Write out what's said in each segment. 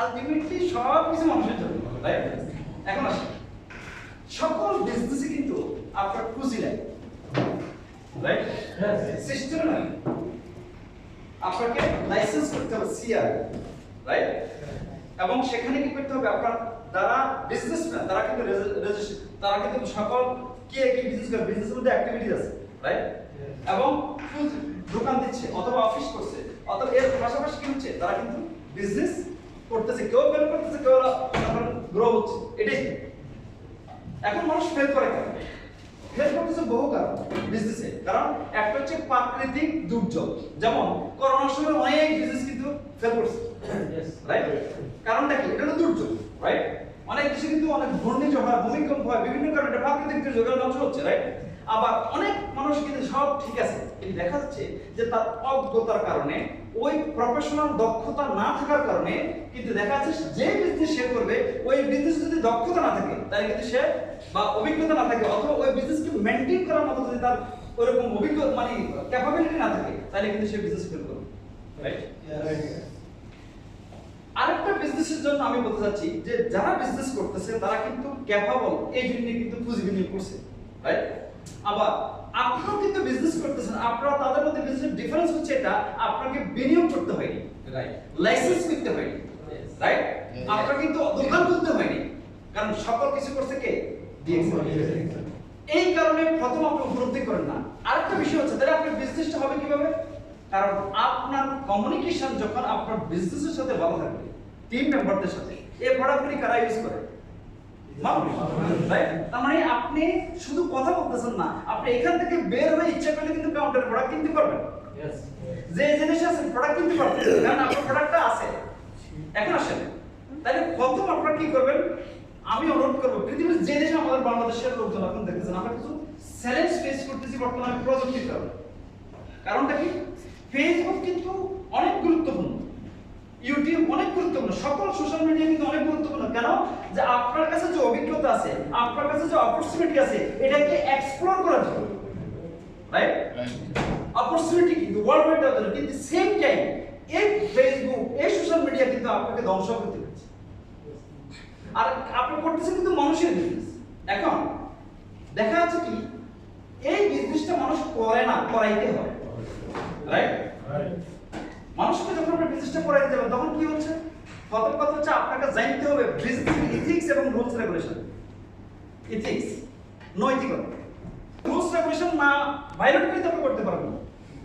Ultimately সব মানুষের জন্য রাইট এখন আসি। সকল বিজনেসই কিন্তু আপনার পুঁজি লাগে আপনাকে লাইসেন্স করতে হবে সিআর রাইট এবং সেখানে কি করতে হবে? আপনার যারা বিজনেসম্যান তারা কিন্তু তারা কিন্তু সকল কে কি বিজনেস করে? বিজনেসের মধ্যে অ্যাক্টিভিটিস আছে রাইট এবং দোকান দিচ্ছে, অথবা অফিস করছে, অথবা এর পাশাপাশি কি হচ্ছে? তারা কিন্তু বিজনেস করতেছে কেউ ফেল করতেছে কেউ গ্রো হচ্ছে। এটাই। এখন মানুষ ফেল করে কেন? ফেল করতেছে বহু কারণ বিজনেসে কারণ একটা হচ্ছে প্রাকৃতিক দুর্যোগ। যেমন করোনার সময় অনেক বিজনেস কিন্তু ফেল করছে। রাইট কারণটা কি? এটা হলো দুর্যোগ রাইট অনেক কিছু কিন্তু অনেক ঘূর্ণিঝড় হয় ভূমিকম্প হয় বিভিন্ন কারণে প্রাকৃতিক দুর্যোগের ধ্বংস হচ্ছে রাইট আবার অনেক মানুষ কিন্তু সব ঠিক আছে কিন্তু দেখা যাচ্ছে যে তার অজ্ঞতার কারণে ওই প্রফেশনাল দক্ষতা না থাকার কারণে কিন্তু দেখা যাচ্ছে যে বিজনেস সে করবে ওই বিজনেস যদি দক্ষতা না থাকে তাহলে কিন্তু সে বা অভিজ্ঞতা না থাকে অথবা ওই বিজনেসকে মেনটেন করার মতো যদি তার ওইরকম অভিজ্ঞতা মানে ক্যাপাবিলিটি না থাকে তাহলে কিন্তু সে বিজনেস ফেল করবে। রাইট আরেকটা বিজনেসের জন্য আমি বলতে চাচ্ছি যে যারা বিজনেস করতেছে তারা কিন্তু ক্যাপাবল এই জন্য কিন্তু পুঁজি বিনিয়োগ করছে। রাইট আবার আপনারাও কিন্তু বিজনেস করতেছেন আপনারা তাদের মধ্যে বিজনেস ডিফারেন্স হচ্ছে এটা আপনাকে বিনিয়োগ করতে হয়নি। রাইট লাইসেন্স করতে হয়নি. রাইট. আপনার কিন্তু দোকান খুলতে হয়নি। কারণ সকল কিছু করছে কে? এই কারণে প্রথম আপনি উপলব্ধি করেন না। আরেকটা বিষয় হচ্ছে তাহলে আপনার বিজনেসটা হবে কীভাবে? কারণ আপনার কমিউনিকেশন যখন আপনার বিজনেসের সাথে ভালো থাকবে টিম মেম্বারদের সাথে এই প্রোডাক্টগুলি কারা ইউজ করে তার মানে আপনি শুধু কথা বলতেছেন না আপনি এখান থেকে বের হয়ে ইচ্ছা করলে কিন্তু কাউন্টার প্রোডাক্ট কিনতে পারবেন। যে জিনিস আছে প্রোডাক্ট কিনতে পারবেন। কারণ আপনার প্রোডাক্টটা আছে। এখন আসেন। তাহলে প্রথম আপনারা কি করবেন? আমি অনুরোধ করব পৃথিবীর যে দেশে আমাদের বাংলাদেশের লোকজন এখন দেখতেছেন আমরা কিছু চ্যালেঞ্জ ফেস করতেছি বর্তমানে প্রযুক্তির কারণে। কারণটা কি? ফেসবুক কিন্তু অনেক গুরুত্বপূর্ণ। ইউটিউব অনেক গুরুত্বপূর্ণ। সকল সোশ্যাল মিডিয়া কিন্তু অনেক গুরুত্বপূর্ণ। কেন? যে আপনার কাছে যে অভিজ্ঞতা আছে আপনার কাছে যে অপরচুনিটি আছে এটাকে এক্সপ্লোর করার জন্য। রাইট অপরচুনিটি কিন্তু ওয়ার্ল্ড ওয়াইড দেওয়ার কিন্তু সেম টাইম এই ফেসবুক এই সোশ্যাল মিডিয়া কিন্তু আপনাকে ধ্বংস করতে পারছে। আর আপনি করতেছেন কিন্তু মানুষের বিজনেস এখন দেখা যাচ্ছে কি এই বিজনেসটা মানুষ করে না করাইতে হয়। রাইট মানুষকে যখন আপনি বিজনেসটা করাইতে যাবেন তখন কি হচ্ছে? প্রথম কথা হচ্ছে আপনাকে জানতে হবে বিজনেস ইথিক্স এবং রুলস রেগুলেশন ইথিক্স নৈতিকতা। রুলস রেগুলেশন না ভায়োলেট করে তো করতে পারবেন না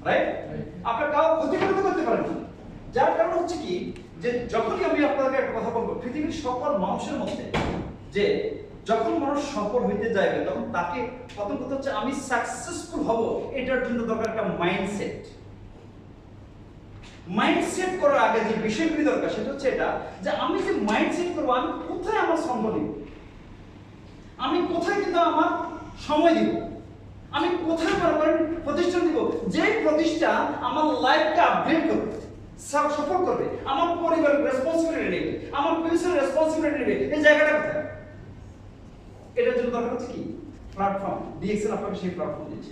রাইট আপনার কাউ ক্ষতি করে তো করতে পারবেন না। যার কারণ হচ্ছে কি যে যখনই আমি আপনাকে একটা কথা বলব পৃথিবীর সকল মানুষের মধ্যে যে যখন মানুষ সফল হইতে যাবে তখন তাকে প্রথম কথা হচ্ছে আমি সাকসেসফুল হব এটার জন্য দরকার একটা মাইন্ডসেট মাইন্ডসেট করার আগে যে বিষয়গুলি দরকার, সেটা হচ্ছে এটা যে আমি যে মাইন্ডসেট করব, আমি কোথায় আমার সঙ্গ দিব আমি কোথায় কিন্তু আমার সময় দিব? আমি কোথায় করেন প্রতিষ্ঠান দিব? যে প্রতিষ্ঠান আমার লাইফকে আপগ্রেড করবে সফল করবে, আমার পরিবারের রেসপন্সিবিলিটি নেবে, আমার ফিউচার রেসপন্সিবিলিটি নেবে, এই জায়গাটা কোথায়? এটার জন্য দরকার হচ্ছে কি? প্ল্যাটফর্ম ডিএক্সএল আপনাকে সেই প্ল্যাটফর্ম দিচ্ছে.